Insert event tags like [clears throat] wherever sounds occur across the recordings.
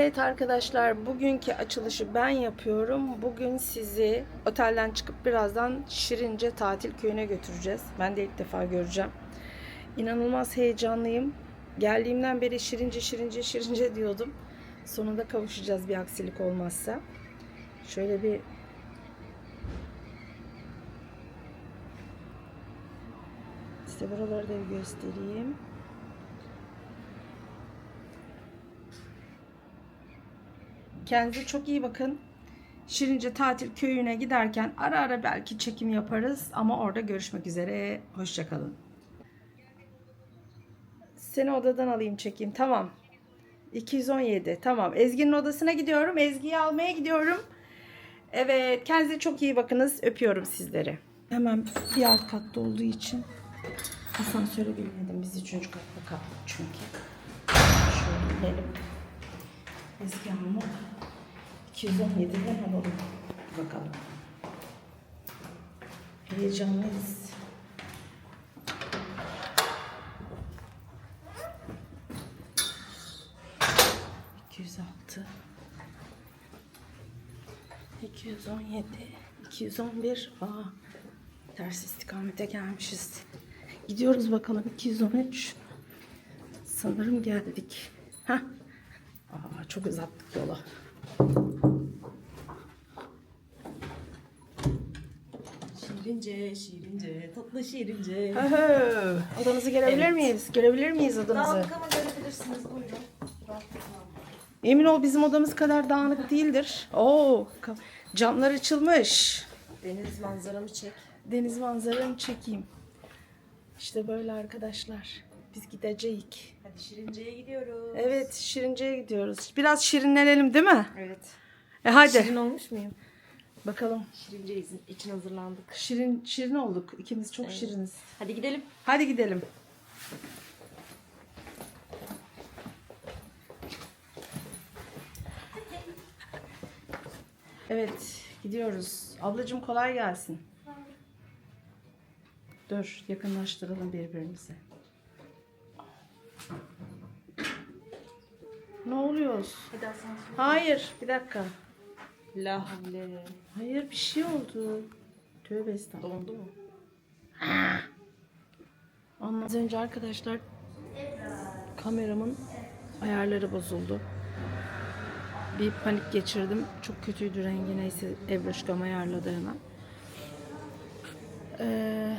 Evet arkadaşlar bugünkü açılışı ben yapıyorum. Bugün sizi otelden çıkıp birazdan Şirince tatil köyüne götüreceğiz. Ben de ilk defa göreceğim. İnanılmaz heyecanlıyım. Geldiğimden beri Şirince Şirince Şirince diyordum. Sonunda kavuşacağız bir aksilik olmazsa. Şöyle bir size buraları da bir göstereyim. Kendinize çok iyi bakın. Şirince tatil köyüne giderken ara ara belki çekim yaparız ama orada görüşmek üzere. Hoşçakalın. Seni odadan alayım çekeyim. Tamam. 217. Tamam. Ezgi'nin odasına gidiyorum. Ezgi'yi almaya gidiyorum. Evet. Kendinize çok iyi bakınız. Öpüyorum sizleri. Hemen bir alt katta olduğu için asansöre binmedim. Bizi üçüncü katta kaldık çünkü. Şöyle inelim. Ezgi Hanım'ı 217'den alalım. Bakalım. Heyecanlıyız. Altı. 217 211 Aa, ters istikamete gelmişiz. Gidiyoruz bakalım 213 Sanırım geldik. Heh. Çok uzattık yola. Şirince, şirince, tatlı şirince. Ahö. Odanızı görebilir Evet. miyiz? Görebilir miyiz odanızı? Dağınık ama görebilirsiniz. Buyurun. Emin ol bizim odamız kadar dağınık değildir. Oo, ka- camlar açılmış. Deniz manzaramı çek. Deniz manzaramı çekeyim. İşte böyle arkadaşlar. Biz gideceğiz. Hadi Şirince'ye gidiyoruz. Evet, Şirince'ye gidiyoruz. Biraz şirinlenelim değil mi? Evet. E hadi. Şirin olmuş muyum? Bakalım. Şirince için- hazırlandık. Şirin şirin olduk. İkimiz çok şiriniz. Hadi gidelim. Hadi gidelim. Evet, gidiyoruz. Ablacığım kolay gelsin. Dur, yakınlaştıralım birbirimizi. Ne oluyoruz? Hadi asansör. Hayır, bir dakika. La havle. Hayır, bir şey oldu. Tövbe estağfurullah. Dondu mu? Ondan az önce arkadaşlar kameramın ayarları bozuldu. Bir panik geçirdim. Çok kötüydü rengi neyse Ebruşkam ayarladı hemen. Ee,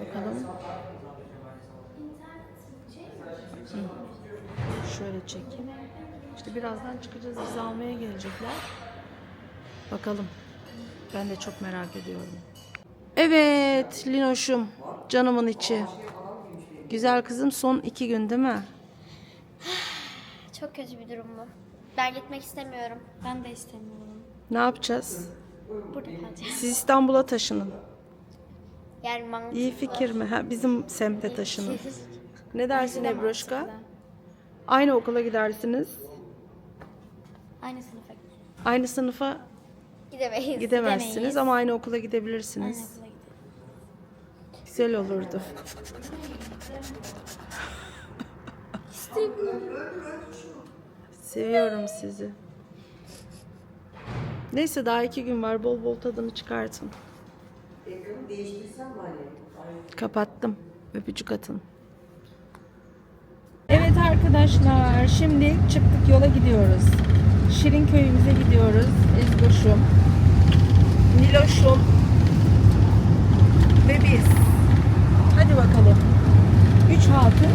bakalım. Şöyle çekeyim. İşte birazdan çıkacağız. Bizi almaya gelecekler. Bakalım. Ben de çok merak ediyorum. Evet Linoş'um. Canımın içi. Güzel kızım son iki gün değil mi? [sighs] Çok kötü bir durum bu. Ben gitmek istemiyorum. Ben de istemiyorum. Ne yapacağız? Burada kalacağız. Siz İstanbul'a taşının. Yani mantıklı. İyi fikir mi? Ha, bizim semte taşının. Ne dersin Ebroşka? Aynı okula gidersiniz. Aynı sınıfa. Aynı sınıfa Gidemeyiz. gidemezsiniz gidemeyiz. ama aynı okula Aynı gidebilirsiniz. okula gidelim. Güzel olurdu. Seviyorum sizi. Neyse daha iki gün var. Bol bol tadını çıkartın. Kapattım. Öpücük atın. Arkadaşlar şimdi çıktık yola gidiyoruz. Şirin köyümüze gidiyoruz. Ezgoş'um, Niloş'um ve biz. Hadi bakalım. Üç hatun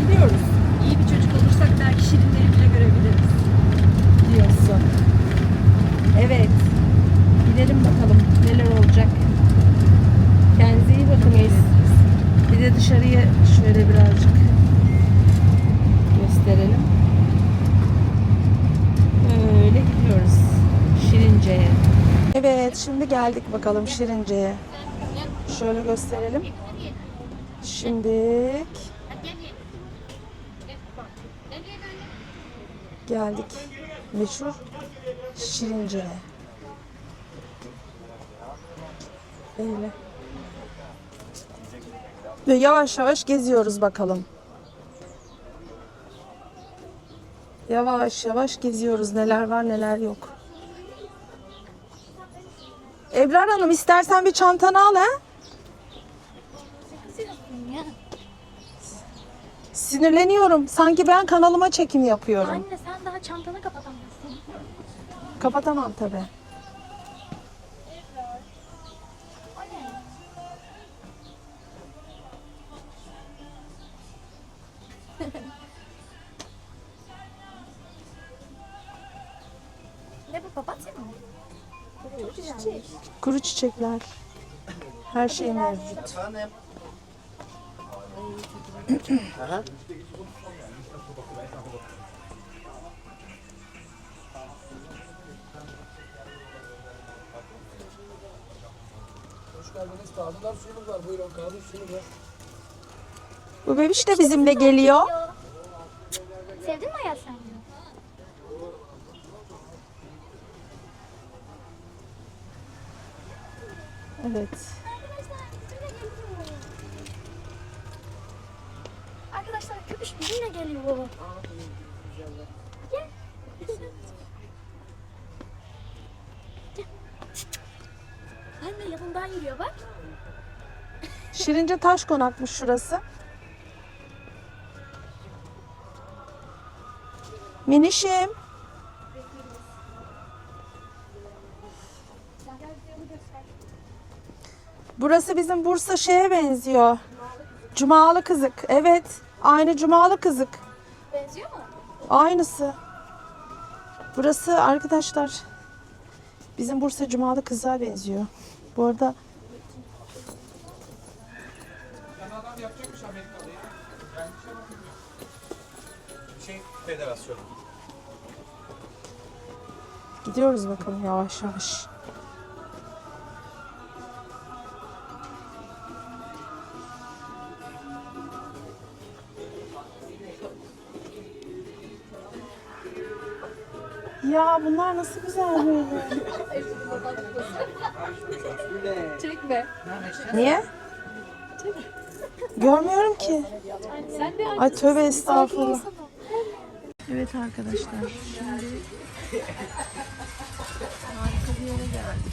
gidiyoruz. İyi bir çocuk olursak belki şirinleri bile görebiliriz. Diyorsun. Evet. Gidelim bakalım neler olacak. Kendinize iyi bakınız. Bir de dışarıya şöyle birazcık gösterelim. Böyle gidiyoruz Şirince'ye. Evet şimdi geldik bakalım Şirince'ye. Şöyle gösterelim. Şimdi geldik meşhur Şirince'ye. Öyle. Ve yavaş yavaş geziyoruz bakalım. Yavaş yavaş geziyoruz. Neler var neler yok. Ebrar Hanım istersen bir çantanı al ha. Sinirleniyorum. Sanki ben kanalıma çekim yapıyorum. Anne sen daha çantanı kapatamazsın. Kapatamam tabii. Papatya mı? Çok güzelmiş. Kuru çiçekler. Her şey mevcut. Hoş geldiniz. Tazeler suyumuz var. Buyurun kahve suyumuz var. Bu bebiş de bizimle geliyor. Sevdin mi Ayaz sen? Evet. Arkadaşlar köpüş bizimle geliyor. Gel. Gel. Anne yanından yürüyor bak. Şirince taş konakmış şurası. Minişim. Burası bizim Bursa şeye benziyor. Cumalı kızık. Evet. Aynı Cumalı kızık. Benziyor mu? Aynısı. Burası arkadaşlar bizim Bursa Cumalı kızığa benziyor. Bu arada Şey federasyon. gidiyoruz bakalım yavaş yavaş. Ya bunlar nasıl güzel böyle. Çekme. Niye? Görmüyorum ki. Ay tövbe estağfurullah. Evet arkadaşlar. Şimdi harika bir yere geldik.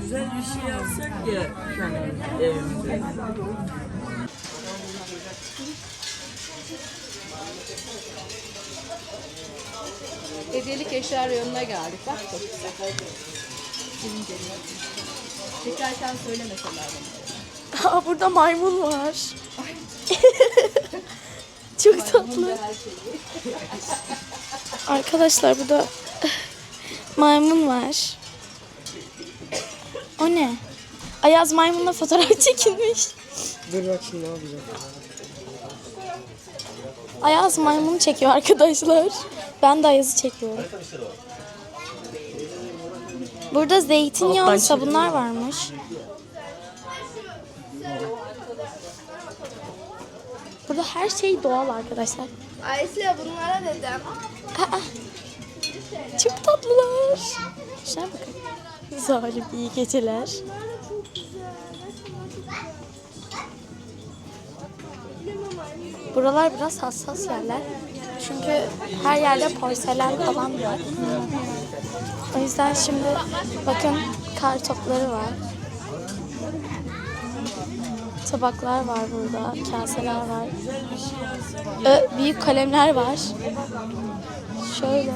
Güzel bir şey yapsak ya kendi evimizde. Hediyelik eşya reyonuna geldik. Bak çok güzel. Çekerken söyle mesela. Aa burada maymun var. Çok tatlı. Arkadaşlar burada maymun var. O ne? Ayaz maymunla fotoğraf [laughs] çekilmiş. Dur bak şimdi ne yapacağım. Ayaz maymunu çekiyor arkadaşlar. Ben de Ayaz'ı çekiyorum. Burada zeytinyağı sabunlar varmış. Burada her şey doğal arkadaşlar. Ayşe bunlara dedim. Aa, çok tatlılar. Şuna bakın. Zalim iyi geceler. Buralar biraz hassas yerler. Çünkü her yerde porselen falan var. O yüzden şimdi bakın kar topları var. Tabaklar var burada, kaseler var. Ö, büyük kalemler var. Şöyle.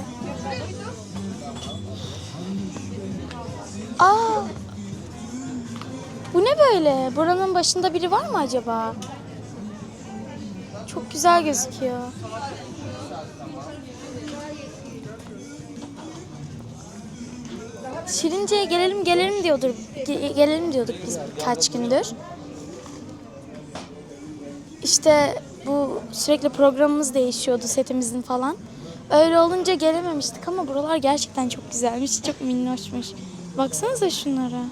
Aa! Bu ne böyle? Buranın başında biri var mı acaba? Çok güzel gözüküyor. Şirince'ye gelelim gelelim diyordur. ge- gelelim diyorduk biz kaç gündür. İşte bu sürekli programımız değişiyordu setimizin falan. Öyle olunca gelememiştik ama buralar gerçekten çok güzelmiş, çok minnoşmuş. Baksanıza şunlara.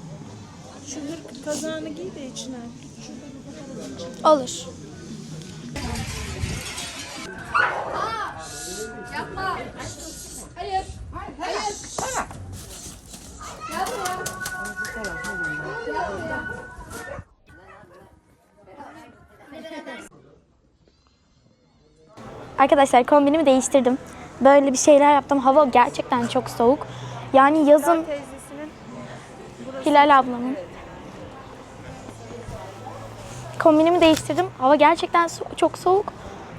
Şu kazağını giy de içine. Olur. Arkadaşlar kombinimi değiştirdim. Böyle bir şeyler yaptım. Hava gerçekten çok soğuk. Yani yazın Hilal ablamın. Kombinimi değiştirdim. Hava gerçekten so- çok soğuk.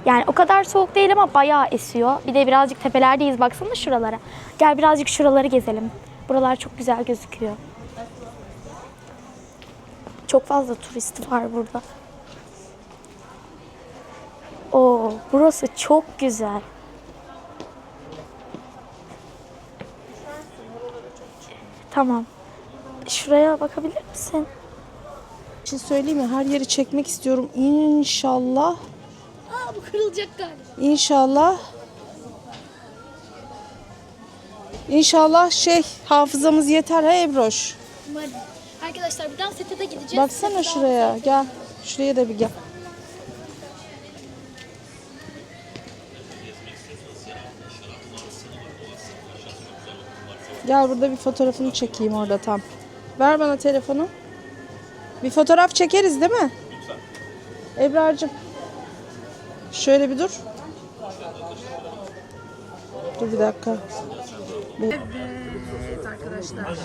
Yani o kadar soğuk değil ama bayağı esiyor. Bir de birazcık tepelerdeyiz. Baksana şuralara. Gel birazcık şuraları gezelim. Buralar çok güzel gözüküyor. Çok fazla turist var burada. Oo, burası çok güzel. Tamam. Şuraya bakabilir misin? Bir şey söyleyeyim mi? Her yeri çekmek istiyorum. İnşallah. Kırılacak galiba. İnşallah. İnşallah şey hafızamız yeter ha Ebroş. Umarım. Arkadaşlar buradan sete de gideceğiz. Baksana şuraya. Gel. Şuraya da bir gel. Gel burada bir fotoğrafını çekeyim orada tam. Ver bana telefonu. Bir fotoğraf çekeriz değil mi? Ebrar'cığım. Şöyle bir dur. Dur bir dakika. Evet arkadaşlar.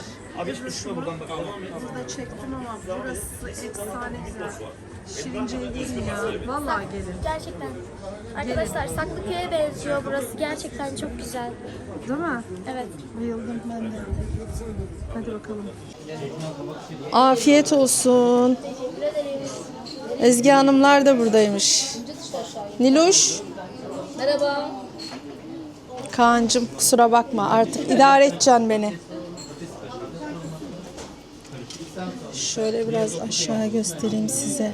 Burada çektim ama burası efsane güzel. Şirince'ye gelin ya. Vallahi gelin. Gerçekten. Arkadaşlar Saklıköy'e benziyor burası. Gerçekten çok güzel. Değil mi? Evet. Bayıldım ben de. Hadi bakalım. Afiyet olsun. Ezgi Hanımlar da buradaymış. Niloş. Merhaba. Kaan'cığım kusura bakma artık idare edeceksin beni. Şöyle biraz aşağı göstereyim size.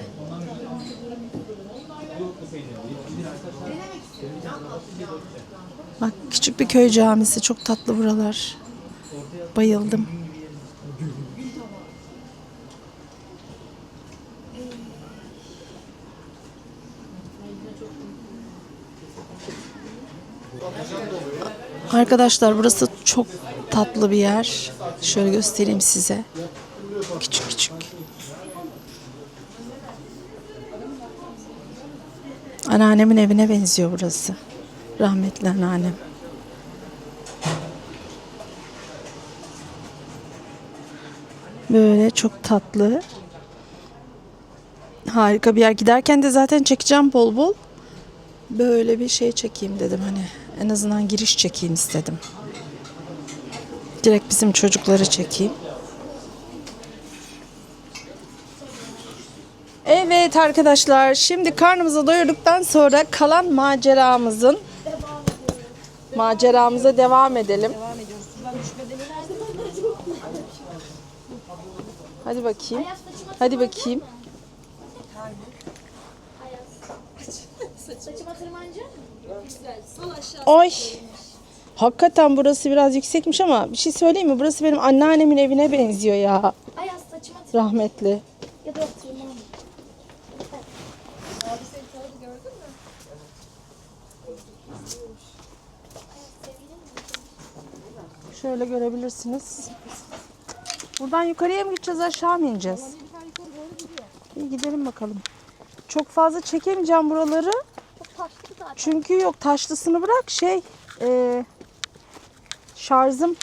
Bak küçük bir köy camisi çok tatlı buralar. Bayıldım. Arkadaşlar burası çok tatlı bir yer. Şöyle göstereyim size. Küçük küçük. Anneannemin evine benziyor burası. Rahmetli anneannem. Böyle çok tatlı. Harika bir yer. Giderken de zaten çekeceğim bol bol. Böyle bir şey çekeyim dedim hani. En azından giriş çekeyim istedim. Direkt bizim çocukları çekeyim. Evet arkadaşlar şimdi karnımızı doyurduktan sonra kalan maceramızın maceramıza devam edelim. Hadi bakayım. Hadi bakayım. Saçıma tırmanacak Oy. Hakikaten burası biraz yüksekmiş ama bir şey söyleyeyim mi? Burası benim anneannemin evine benziyor ya. Ayaz saçıma. Rahmetli. Ya da. Şöyle görebilirsiniz. Buradan yukarıya mı gideceğiz aşağı mı ineceğiz? İyi gidelim bakalım. Çok fazla çekemeyeceğim buraları. Zaten. Çünkü yok taşlısını bırak şey e, şarjım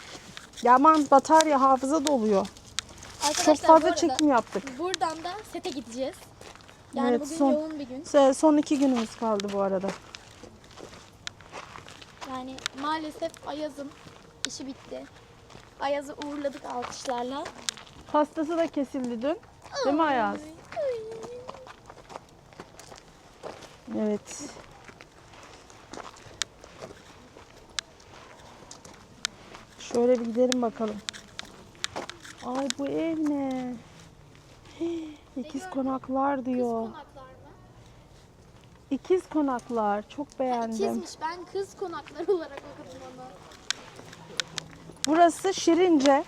yaman batarya hafıza doluyor. Arkadaşlar Çok fazla arada çekim yaptık. Buradan da sete gideceğiz. Yani Evet, bugün son- yoğun bir gün. Son iki günümüz kaldı bu arada. Yani maalesef Ayaz'ın işi bitti. Ayaz'ı uğurladık alkışlarla. Pastası da kesildi dün. Değil mi Ayaz? Evet. Şöyle bir gidelim bakalım. Ay bu ev ne? Hii, İkiz konaklar diyor. İkiz konaklar. Çok beğendim. Çizmiş. Ben kız konakları olarak okudum onu. Burası Şirince.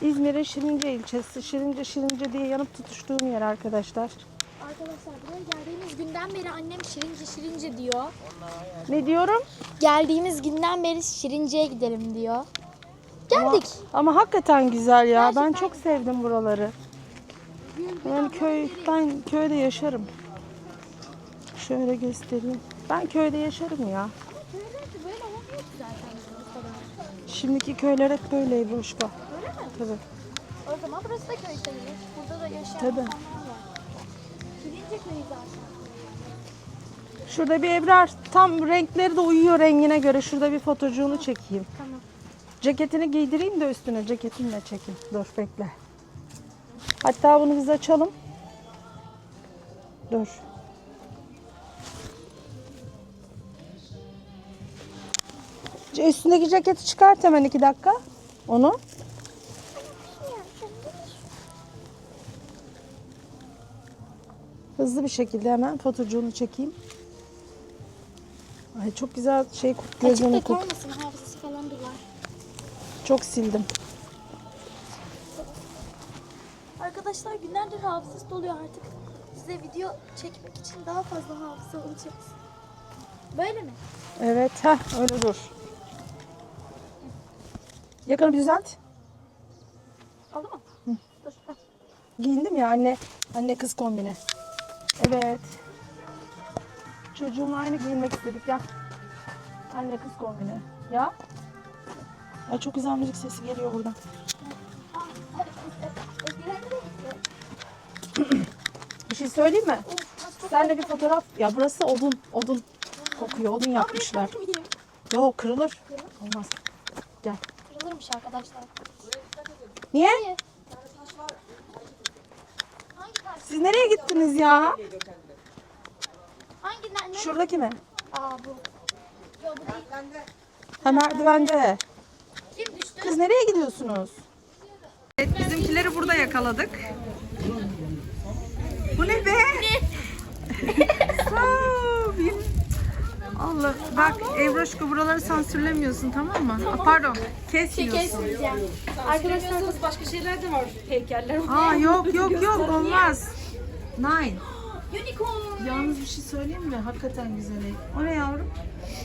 İzmir'in Şirince ilçesi. Şirince Şirince diye yanıp tutuştuğum yer arkadaşlar. Arkadaşlar buraya geldiğimiz günden beri annem şirince şirince diyor. Ne diyorum? Geldiğimiz günden beri şirinceye gidelim diyor. Geldik. Ama, ama hakikaten güzel ya. Ben çok sevdim buraları. Ben köy ben köyde yaşarım. Şöyle göstereyim. Ben köyde yaşarım ya. Şimdiki köyler hep böyle Ebruşka. Öyle mi? Tabii. O zaman burası da köy sayılır. Burada da yaşayan Tabii. Şurada bir Ebrar tam renkleri de uyuyor rengine göre. Şurada bir fotocuğunu çekeyim. Tamam. Ceketini giydireyim de üstüne ceketinle çekeyim. Dur bekle. Hatta bunu biz açalım. Dur. Üstündeki ceketi çıkart hemen iki dakika. Onu. Hızlı bir şekilde hemen fotocuğunu çekeyim. Ay çok güzel şey gözünü Açıkta kut. kalmasın hafızası falan duvar. Çok sildim. Arkadaşlar günlerdir hafızası doluyor artık. Size video çekmek için daha fazla hafıza alacağız. Böyle mi? Evet, ha öyle dur. Yakanı bir düzelt. Oldu mu? Dur. Giyindim ya anne, anne kız kombini. Evet. Çocuğumla aynı giyinmek istedik ya. Anne kız kombini. Ya. Ay çok güzel müzik sesi geliyor buradan. [clears throat] Bir şey söyleyeyim mi? Sen de bir fotoğraf. Ya burası odun, odun kokuyor. Odun yapmışlar. Yok kırılır. Olmaz. Gel. Kırılırmış arkadaşlar. Niye? Tane? Siz nereye gittiniz ya? Hangi ne? Şuradaki mi? Aa bu. Yo bu değil. Ha merdivende. Kim düştü? Kız nereye gidiyorsunuz? Evet bizimkileri burada yakaladık. Bu ne be? [laughs] Sağ bin- Allah bak Ebroşko buraları sansürlemiyorsun tamam mı? Aa, Pardon kesmiyorsun. Kesmeyeceğim. Arkadaşlar Başka şeyler de var. Heykeller. Aa yok [laughs] yok yok olmaz. Nine. unicorn. Yalnız bir şey söyleyeyim mi? Hakikaten güzel. O ne yavrum?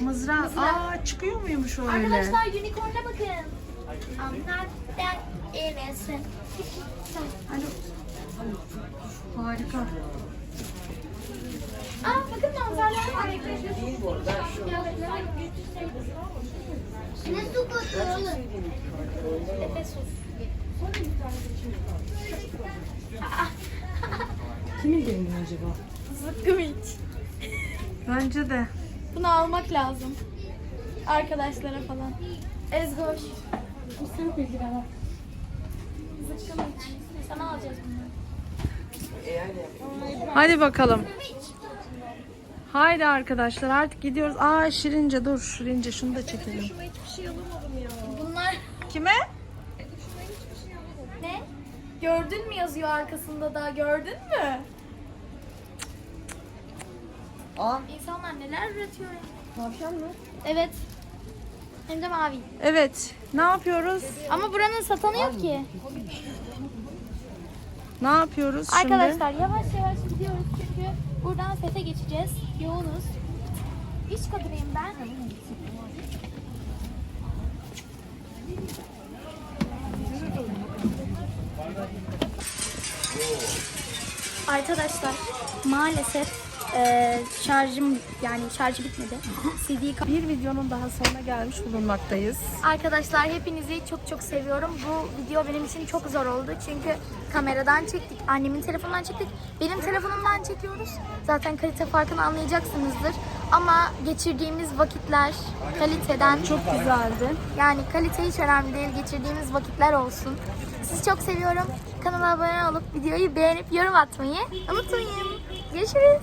Mızrağı. Aa çıkıyor muymuş o öyle? Arkadaşlar unicorn'a bakın. I'm not that innocent. Harika. Aa bakın manzaralar var. Ne su kokuyor? Nefes su. Kimin gelini acaba? Zıkkım iç. Bence de. Bunu almak lazım. Arkadaşlara falan. Ezgoş. Sen bilgi bana. Zıkkım iç. Sana alacağız bunu. Hadi bakalım. Haydi arkadaşlar artık gidiyoruz. Aa Şirince dur Şirince şunu da çekelim. Bunlar Kime? ne? Gördün mü yazıyor arkasında da gördün mü? Aa. İnsanlar neler üretiyor ya? Tavşan mı? Evet. Hem de mavi. Evet. Ne yapıyoruz? Ama buranın satanı yok ki. Ne yapıyoruz şimdi? Arkadaşlar yavaş yavaş gidiyoruz çünkü buradan sete geçeceğiz. Yoğunuz. İç kadınıyım ben. Arkadaşlar maalesef eee, şarjım yani şarjı bitmedi. [laughs] CD Bir videonun daha sonuna gelmiş bulunmaktayız. Arkadaşlar hepinizi çok çok seviyorum. Bu video benim için çok zor oldu. Çünkü kameradan çektik. Annemin telefonundan çektik. Benim telefonumdan çekiyoruz. Zaten kalite farkını anlayacaksınızdır. Ama geçirdiğimiz vakitler kaliteden Çok güzeldi. yani kalite hiç önemli değil. Geçirdiğimiz vakitler olsun. Sizi çok seviyorum. Kanala abone olup videoyu beğenip yorum atmayı unutmayın. Görüşürüz.